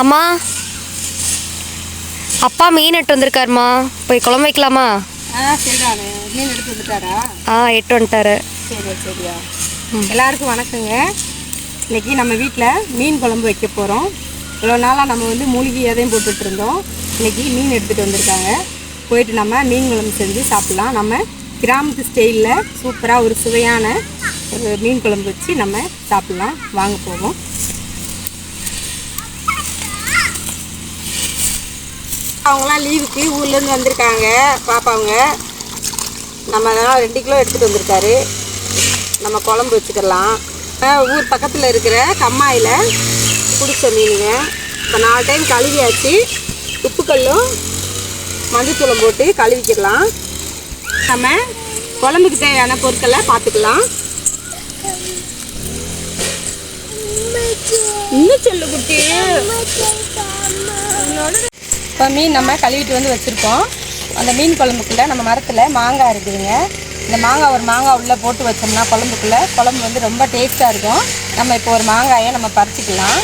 அம்மா அப்பா மீன் எட்டு வந்திருக்காருமா. போய் குழம்பு வைக்கலாமா? மீன் எடுத்து வந்துட்டாரா? ஆ எட்டு வந்துட்டாரு. சரி சரியா. எல்லாருக்கும் வணக்கங்க. இன்னைக்கு நம்ம வீட்டில் மீன் குழம்பு வைக்க போகிறோம் இவ்வளோ நாளாக நம்ம வந்து மூலிகை எதையும் போட்டுட்டு இருந்தோம். இன்னைக்கு மீன் எடுத்துகிட்டு வந்திருக்காங்க. போயிட்டு நம்ம மீன் குழம்பு செஞ்சு சாப்பிட்லாம். நம்ம கிராமத்து ஸ்டைலில் சூப்பராக ஒரு சுவையான ஒரு மீன் குழம்பு வச்சு நம்ம சாப்பிட்லாம். வாங்க போவோம். அவங்களாம் லீவுக்கு ஊர்லேருந்து வந்திருக்காங்க பாப்பாங்க நம்ம அதெல்லாம் ரெண்டு கிலோ எடுத்துகிட்டு வந்திருக்காரு நம்ம குழம்பு வச்சுக்கலாம் ஊர் பக்கத்தில் இருக்கிற கம்மாயில் பிடிச்ச மீனுங்க இப்போ நாலு டைம் கழுவியாச்சு உப்புக்கல்லும் மஞ்சத்தூளம் போட்டு கழுவிக்கிடலாம் நம்ம குழம்புக்கு தேவையான பொருட்களை பார்த்துக்கலாம் இன்னும் சொல்லு குட்டி இப்போ மீன் நம்ம கழுவிட்டு வந்து வச்சுருக்கோம். அந்த மீன் குழம்புக்குள்ளே நம்ம மரத்தில் மாங்காய் இருக்குதுங்க. இந்த மாங்காய் ஒரு மாங்காய் உள்ளே போட்டு வச்சோம்னா குழம்புக்குள்ளே குழம்பு வந்து ரொம்ப டேஸ்ட்டாக இருக்கும். நம்ம இப்போ ஒரு மாங்காயை நம்ம பறிச்சிக்கலாம்.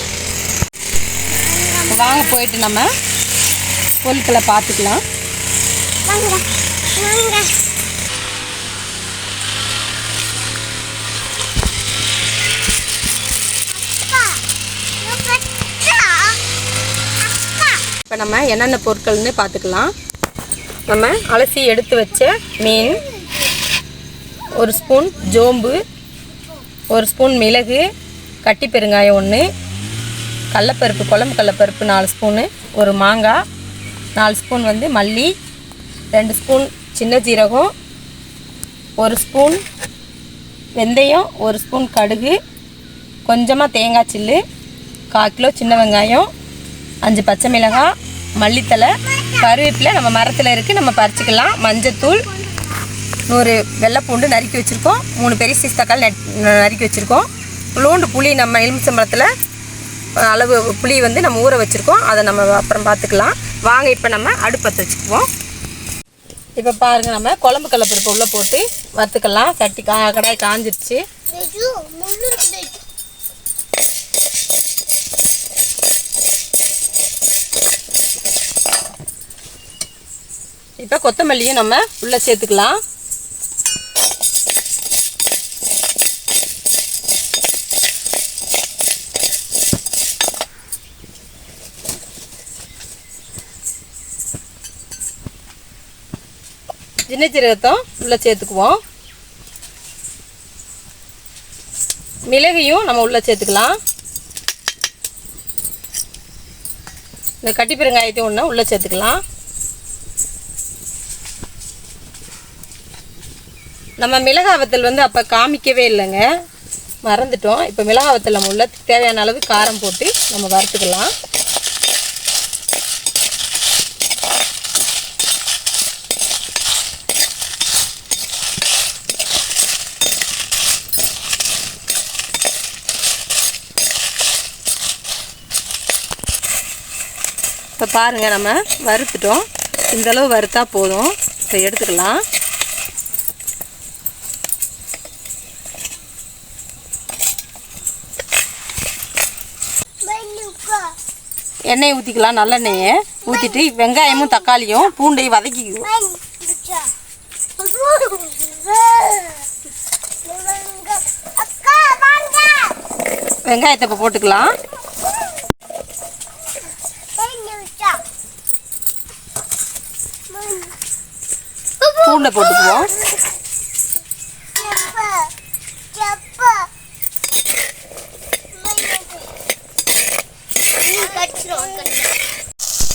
வாங்க போயிட்டு நம்ம பொருட்களை பார்த்துக்கலாம். இப்போ நம்ம என்னென்ன பொருட்கள்னு பார்த்துக்கலாம். நம்ம அலசி எடுத்து வச்ச மீன் ஒரு ஸ்பூன் ஜோம்பு ஒரு ஸ்பூன் மிளகு கட்டி பெருங்காயம் ஒன்று கடலப்பருப்பு குழம்பு கடலப்பருப்பு நாலு ஸ்பூனு ஒரு மாங்காய் நாலு ஸ்பூன் வந்து மல்லி ரெண்டு ஸ்பூன் சின்ன ஜீரகம் ஒரு ஸ்பூன் வெந்தயம் ஒரு ஸ்பூன் கடுகு கொஞ்சமாக தேங்காய் சில்லு கால் கிலோ சின்ன வெங்காயம் அஞ்சு பச்சை மிளகாய் மல்லித்தலை கருவேப்பிலை நம்ம மரத்தில் இருக்குது நம்ம பறிச்சிக்கலாம். மஞ்சத்தூள் நூறு வெள்ளைப்பூண்டு நறுக்கி வச்சுருக்கோம். மூணு பெரிய சைஸ் தக்காளி நட் நறுக்கி வச்சுருக்கோம். லூண்டு புளி நம்ம எலுமிச்சம்பழத்தில் அளவு புளி வந்து நம்ம ஊற வச்சுருக்கோம். அதை நம்ம அப்புறம் பார்த்துக்கலாம் வாங்க இப்போ நம்ம அடுப்பத்தை வச்சுக்குவோம். இப்போ பாருங்க நம்ம குழம்பு கலப்பருப்பு உள்ளே போட்டு வறுத்துக்கலாம். சட்டி கா கடாய் காஞ்சிருச்சு. இப்போ கொத்தமல்லியும் நம்ம உள்ளே சேர்த்துக்கலாம். சின்ன உள்ளே சேர்த்துக்குவோம். மிளகையும் நம்ம உள்ளே சேர்த்துக்கலாம். இந்த கட்டி பெருங்காயத்தையும் ஒன்று உள்ளே சேர்த்துக்கலாம். நம்ம மிளகா வத்தல் வந்து அப்போ காமிக்கவே இல்லைங்க. மறந்துட்டோம். இப்போ மிளகா வத்தல் நம்ம உள்ள தேவையான அளவு காரம் போட்டு நம்ம வறுத்துக்கலாம். இப்போ பாருங்கள் நம்ம வறுத்துட்டோம். இந்தளவு வறுத்தா போதும். இப்போ எடுத்துக்கலாம். எண்ணெய் ஊற்றிக்கலாம் நல்லெண்ணெயை. ஊற்றிட்டு வெங்காயமும் தக்காளியும் பூண்டையும் வதக்கிக்குவோம் வெங்காயத்தை இப்போ போட்டுக்கலாம். பூண்டை போட்டுக்குவோம்.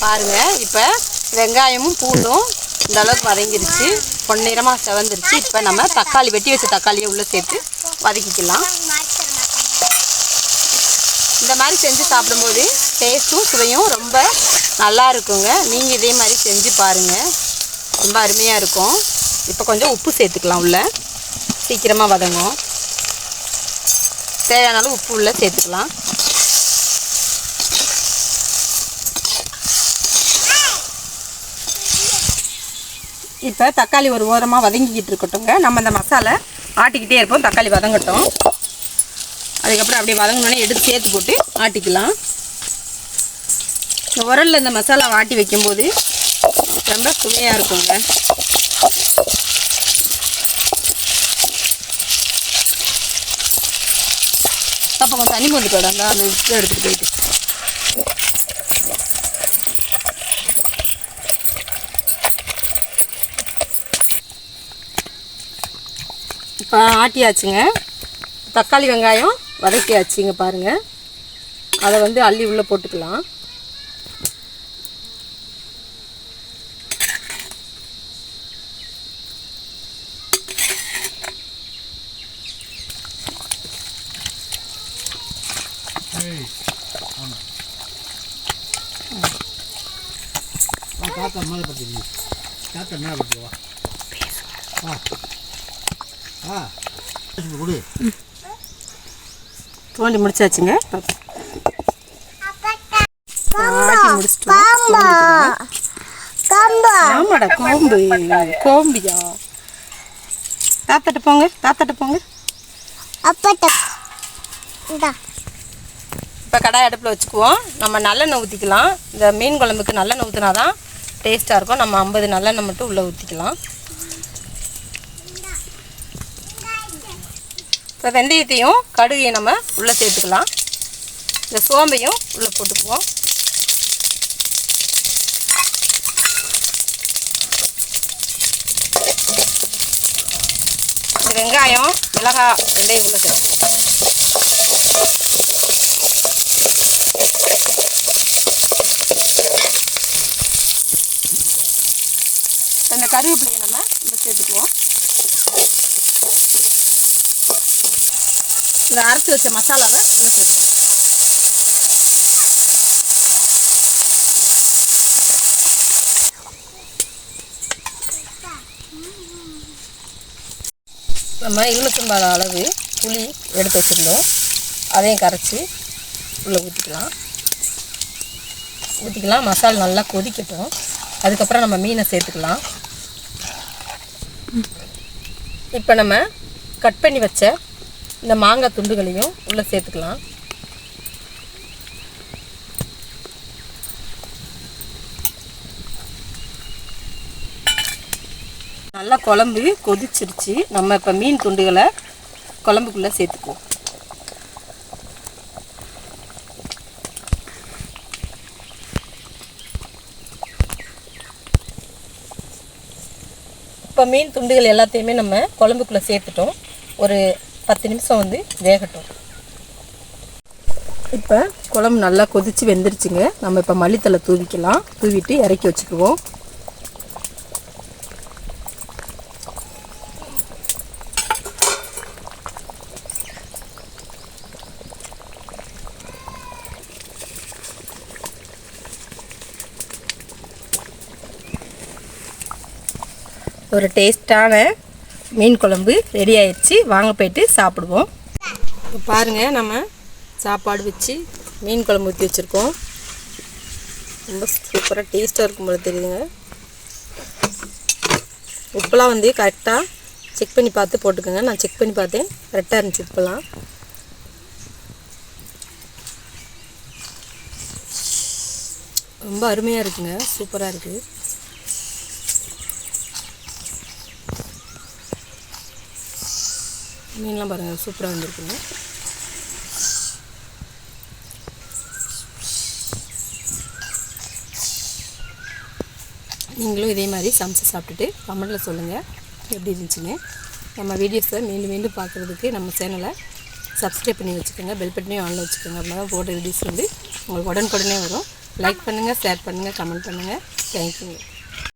பாருங்க இப்போ வெங்காயமும் பூண்டும் இந்த அளவுக்கு வதங்கிருச்சு. பொன்னிறமாக செவந்துருச்சு. இப்போ நம்ம தக்காளி வெட்டி வச்ச தக்காளியை உள்ளே சேர்த்து வதக்கிக்கலாம். இந்த மாதிரி செஞ்சு சாப்பிடும்போது டேஸ்ட்டும் சுவையும் ரொம்ப நல்லா இருக்குங்க. நீங்கள் இதே மாதிரி செஞ்சு பாருங்கள் ரொம்ப அருமையாக இருக்கும். இப்போ கொஞ்சம் உப்பு சேர்த்துக்கலாம் உள்ள. சீக்கிரமாக வதங்கும். தேவையான அளவு உப்பு உள்ள சேர்த்துக்கலாம். இப்போ தக்காளி ஒரு ஓரமாக வதங்கிக்கிட்டு இருக்கட்டும்ங்க. நம்ம இந்த மசாலா ஆட்டிக்கிட்டே இருப்போம். தக்காளி வதங்கட்டும். அதுக்கப்புறம் அப்படியே வதங்கினோடனே எடுத்து சேர்த்து போட்டு ஆட்டிக்கலாம். இந்த உரலில் இந்த மசாலா ஆட்டி வைக்கும்போது ரொம்ப சுவையாக இருக்குங்க. அப்போ கொஞ்சம் தண்ணி மொந்துட்டு விடாங்க அந்த எடுத்துகிட்டு போயிட்டு இப்போ ஆட்டியாச்சுங்க. தக்காளி வெங்காயம் வதக்கியாச்சுங்க பாருங்கள் அதை வந்து அள்ளி உள்ளே போட்டுக்கலாம். தாத்தா மேலே படுத்துருங்க தாத்தா மேலே படுத்துவா ஆ தோண்டி முடிச்சாச்சுங்க. ஆமாடா கோம்பு. கோம்பியா. தாத்தாட்ட போங்க தாத்தாட்ட போங்க. இப்போ கடாய் அடுப்பில் வச்சுக்குவோம். நம்ம நல்லெண்ணெய் ஊற்றிக்கலாம் இந்த மீன் குழம்புக்கு நல்லெண்ணெய் ஊற்றினா தான் டேஸ்ட்டாக இருக்கும். நம்ம ஐம்பது நல்லெண்ணெய் மட்டும் உள்ளே ஊற்றிக்கலாம் இப்போ வெந்தயத்தையும் கடுகையும் நம்ம உள்ளே சேர்த்துக்கலாம். இந்த சோம்பையும் உள்ளே போட்டுக்குவோம். இந்த வெங்காயம் மிளகாய் ரெண்டையும் உள்ள சேர்த்து கருவேப்பிலையை நம்ம உள்ளே சேர்த்துக்குவோம். இந்த அரைச்சி வச்ச மசாலாவை உள்ள சேர்த்துக்குவோம் நம்ம எலுமிச்சம்பழ அளவு புளி எடுத்து வச்சுருந்தோம். அதையும் கரைச்சி உள்ளே ஊற்றிக்கலாம். ஊற்றிக்கலாம். மசாலா நல்லா கொதிக்கட்டும். அதுக்கப்புறம் நம்ம மீனை சேர்த்துக்கலாம். இப்போ நம்ம கட் பண்ணி வச்ச இந்த மாங்காய் துண்டுகளையும் உள்ளே சேர்த்துக்கலாம். நல்லா குழம்பு கொதிச்சிருச்சு. நம்ம இப்போ மீன் துண்டுகளை குழம்புக்குள்ளே சேர்த்துக்குவோம். இப்போ மீன் துண்டுகள் எல்லாத்தையுமே நம்ம குழம்புக்குள்ளே சேர்த்துட்டோம். ஒரு பத்து நிமிஷம் வந்து வேகட்டும். இப்போ குழம்பு நல்லா கொதித்து வெந்துருச்சுங்க. நம்ம இப்போ மல்லித்தலை தூவிக்கலாம். தூவிட்டு இறக்கி வச்சுக்குவோம். ஒரு டேஸ்டான மீன் குழம்பு ரெடி ஆயிடுச்சு. வாங்க போயிட்டு சாப்பிடுவோம். இப்போ பாருங்கள் நம்ம சாப்பாடு வச்சு மீன் குழம்பு ஊற்றி வச்சுருக்கோம். ரொம்ப சூப்பராக டேஸ்ட்டாக இருக்கும் போல தெரியுதுங்க. உப்புலாம் வந்து கரெக்டாக செக் பண்ணி பார்த்து போட்டுக்கோங்க. நான் செக் பண்ணி பார்த்தேன். கரெக்டாக இருந்துச்சு உப்புலாம் ரொம்ப அருமையாக இருக்குங்க. சூப்பராக இருக்குது மீன்லாம் பாருங்கள் சூப்பராக வந்திருக்குங்க. நீங்களும் இதே மாதிரி சமைச்சு சாப்பிட்டுட்டு கமெண்டில் சொல்லுங்கள் எப்படி இருந்துச்சுன்னு. நம்ம வீடியோஸை மீண்டும் மீண்டும் பார்க்குறதுக்கு நம்ம சேனலை சப்ஸ்கிரைப் பண்ணி வச்சுக்கோங்க பெல் பட்டனையும் ஆனில் வச்சுக்கோங்க. அப்படின்னா தான் போட்ட வீடியோஸ் வந்து உங்களுக்கு உடனுக்குடனே வரும். லைக் பண்ணுங்கள் ஷேர் பண்ணுங்கள் கமெண்ட் பண்ணுங்கள் தேங்க்யூங்க